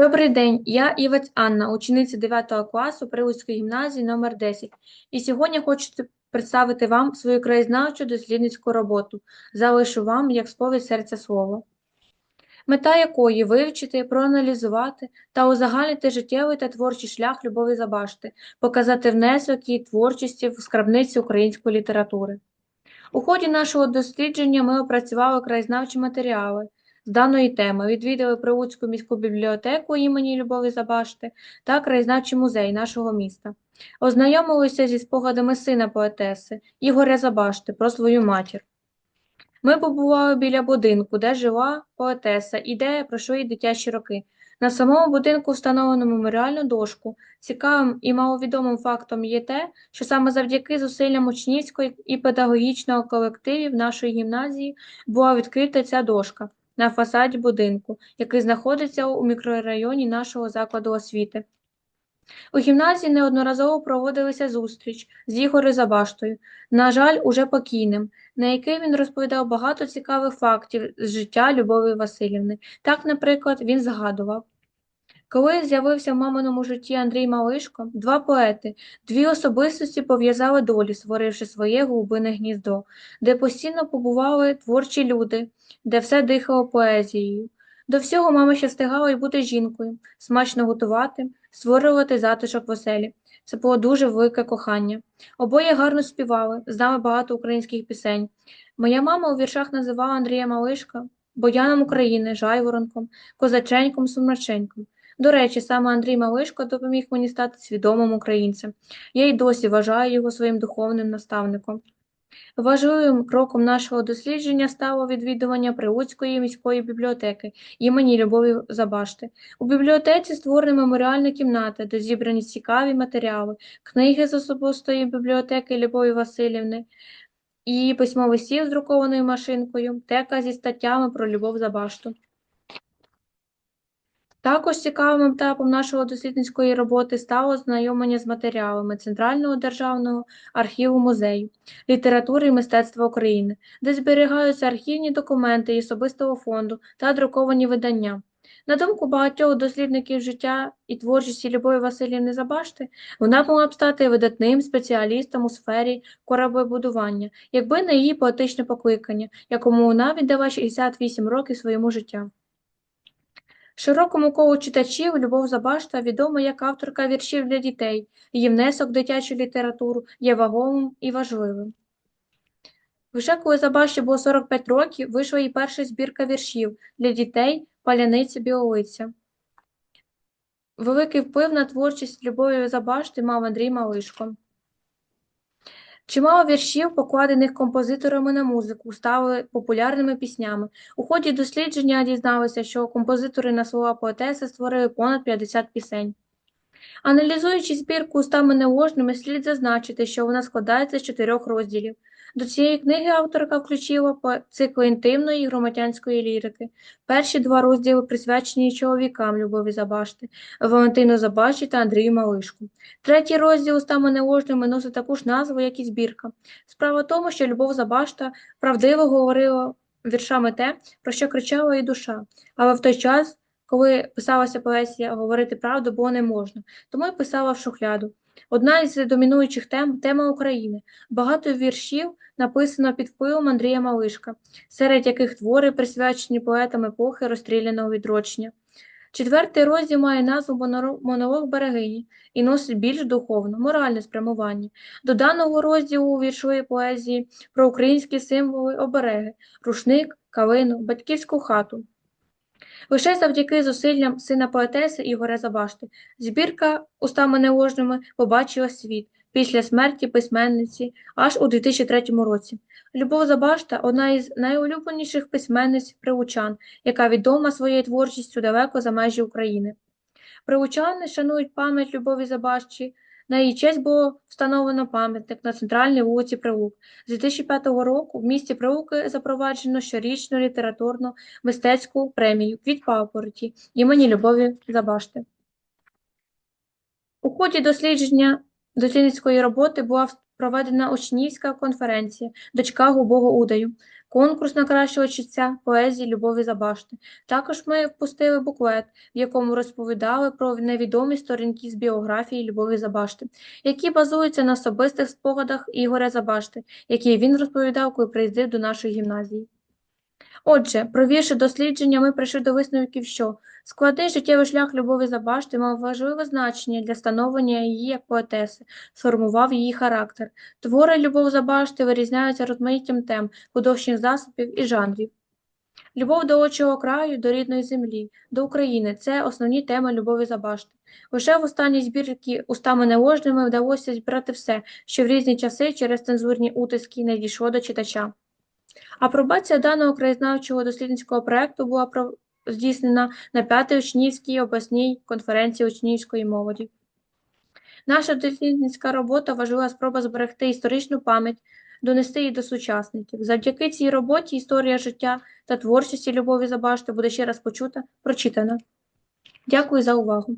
Добрий день, я Івець Анна, учениця 9 класу Приводської гімназії номер 10 І сьогодні хочу представити вам свою краєзнавчу дослідницьку роботу. «Залишу вам як сповідь серця слово», мета якої вивчити, проаналізувати та узагальнити життєвий та творчий шлях Любові Забашти, показати внесок її творчості в скарбниці української літератури. У ході нашого дослідження ми опрацювали краєзнавчі матеріали з даної теми, відвідали Прилуцьку міську бібліотеку імені Любові Забашти та краєзнавчий музей нашого міста. Ознайомилися зі спогадами сина поетеси Ігоря Забашти про свою матір. Ми побували біля будинку, де жила поетеса і де пройшли дитячі роки. На самому будинку встановлено меморіальну дошку. Цікавим і маловідомим фактом є те, що саме завдяки зусиллям учнівського і педагогічного колективів нашої гімназії була відкрита ця дошка на фасаді будинку, який знаходиться у мікрорайоні нашого закладу освіти. У гімназії неодноразово проводилися зустріч з Ігорем Забаштою, на жаль, уже покійним, на який він розповідав багато цікавих фактів з життя Любові Васильівни. Так, наприклад, він згадував. Коли з'явився в маминому житті Андрій Малишко, два поети, дві особистості пов'язали долі, створивши своє глибинне гніздо, де постійно побували творчі люди, де все дихало поезією. До всього мама ще встигала й бути жінкою, смачно готувати, створювати затишок в оселі. Це було дуже велике кохання. Обоє гарно співали, знали багато українських пісень. Моя мама у віршах називала Андрія Малишка Бояном України, Жайворонком, Козаченьком, Сумраченьком. До речі, саме Андрій Малишко допоміг мені стати свідомим українцем. Я й досі вважаю його своїм духовним наставником. Важливим кроком нашого дослідження стало відвідування Прилуцької міської бібліотеки імені Любові Забашти. У бібліотеці створена меморіальна кімната, де зібрані цікаві матеріали, книги з особистої бібліотеки Любові Васильівни, і письмовий стіл з друкованою машинкою, тека зі статтями про Любов Забашту. Також цікавим етапом нашої дослідницької роботи стало знайомлення з матеріалами Центрального державного архіву музею літератури і мистецтва України, де зберігаються архівні документи і особистого фонду та друковані видання. На думку багатьох дослідників життя і творчості Любові Васильівни Забашти, вона могла б стати видатним спеціалістом у сфері кораблебудування, якби не її поетичне покликання, якому вона віддала 68 років своєму життя. Широкому колу читачів Любов Забашта відома як авторка віршів для дітей, її внесок в дитячу літературу є вагомим і важливим. Вже коли Забашті було 45 років, вийшла її перша збірка віршів для дітей Паляниця Білолиця. Великий вплив на творчість Любові Забашти мав Андрій Малишко. Чимало віршів, покладених композиторами на музику, стали популярними піснями. У ході дослідження дізналися, що композитори на слова поетеси створили понад 50 пісень. Аналізуючи збірку устами неложними, слід зазначити, що вона складається з чотирьох розділів. До цієї книги авторка включила цикл інтимної і громадянської лірики. Перші два розділи присвячені чоловікам Любові Забашти, Валентину Забашті та Андрію Малишку. Третій розділ устами неложними носить таку ж назву, як і збірка. Справа в тому, що Любов Забашта правдиво говорила віршами те, про що кричала її душа, але в той час. Коли писалася поезія, говорити правду було не можна, тому й писала в шухляду. Одна із домінуючих тем тема України. Багато віршів написано під впливом Андрія Малишка, серед яких твори присвячені поетам епохи розстріляного відрочення. Четвертий розділ має назву Монолог берегині і носить більш духовне, моральне спрямування. До даного розділу у віршової поезії про українські символи обереги, рушник, калину, батьківську хату. Лише завдяки зусиллям сина поетеси Ігоря Забашти збірка устами неложними побачила світ після смерті письменниці аж у 2003 році. Любов Забашта одна із найулюбленіших письменниць приучан, яка відома своєю творчістю далеко за межі України. Приучани шанують пам'ять Любові Забашчі, на її честь було встановлено пам'ятник на центральній вулиці Прилук. З 2005 року в місті Прилуки запроваджено щорічну літературну мистецьку премію «Квіт папороті» імені Любові Забашти. У ході дослідження дослідницької роботи була проведена учнівська конференція «Дочка Губого Удаю», конкурс на кращого читця поезії Любові Забашти. Також ми впустили буклет, в якому розповідали про невідомі сторінки з біографії Любові Забашти, які базуються на особистих спогадах Ігоря Забашти, які він розповідав, коли приїздив до нашої гімназії. Отже, провівши дослідження, ми прийшли до висновків, що складний життєвий шлях Любові Забашти мав важливе значення для становлення її як поетеси, сформував її характер. Твори Любов Забашти вирізняються розмаїттям тем, художніх засобів і жанрів. Любов до очого краю, до рідної землі, до України це основні теми Любові Забашти. Лише в останній збірці устами неложними вдалося збирати все, що в різні часи через цензурні утиски не дійшло до читача. Апробація даного краєзнавчого дослідницького проекту була здійснена на п'ятій учнівській обласній конференції учнівської молоді. Наша дослідницька робота важлива спроба зберегти історичну пам'ять, донести її до сучасників. Завдяки цій роботі історія життя та творчості Любові Забашти буде ще раз почута, прочитана. Дякую за увагу.